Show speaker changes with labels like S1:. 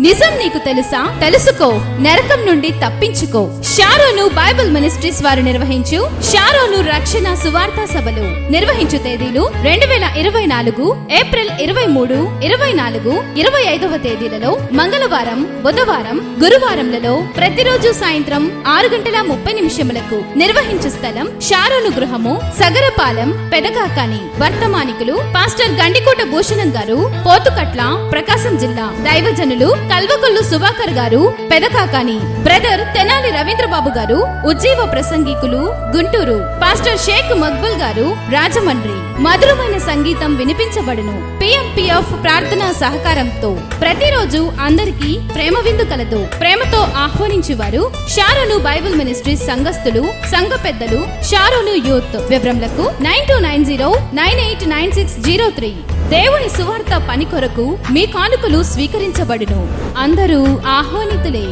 S1: నిజం నీకు తెలుసా? తెలుసుకో. నరకం నుండి తప్పించుకో. షారోను బైబిల్ మినిస్ట్రీస్ వారు నిర్వహించు. షారోను రక్షణ సువార్త సభలు నిర్వహించు తేదీలు రెండు వేల ఇరవై నాలుగు ఏప్రిల్ ఇరవై మూడు ఇరవై నాలుగు ఇరవై ఐదవ తేదీలలో మంగళవారం బుధవారం గురువారంలలో ప్రతిరోజు సాయంత్రం ఆరు గంటల ముప్పై నిమిషములకు నిర్వహించు స్థలం షారోను గృహము సగరపాలెం పెదగాకాని. వర్తమానికులు పాస్టర్ గండికోట భూషణం గారు పోతుకట్ల ప్రకాశం జిల్లా దైవజనులు కల్వకొల్లు సుభాకర్ గారు పెదకాకాని బ్రదర్ తెనాలి రవీంద్రబాబు గారు ఉజ్జీవ ప్రసంగికులు గుంటూరు పాస్టర్ షేక్ మక్బుల్ గారు రాజమండ్రి. మధురమైన సంగీతం వినిపించబడును. పిఎంపిఎఫ్ ప్రార్థన సహకారంతో ప్రతిరోజు అందరికీ ప్రేమ విందు కలదు. ప్రేమతో ఆహ్వానించేవారు షారోను బైబుల్ మినిస్ట్రీస్ సంఘస్థులు సంఘ పెద్దలు Sharon youth వివరములకు nine two nine zero nine eight nine six zero three. దేవుని సువార్త పని కొరకు మీ కానుకలు స్వీకరించబడును. అందరూ ఆహ్వానితులే.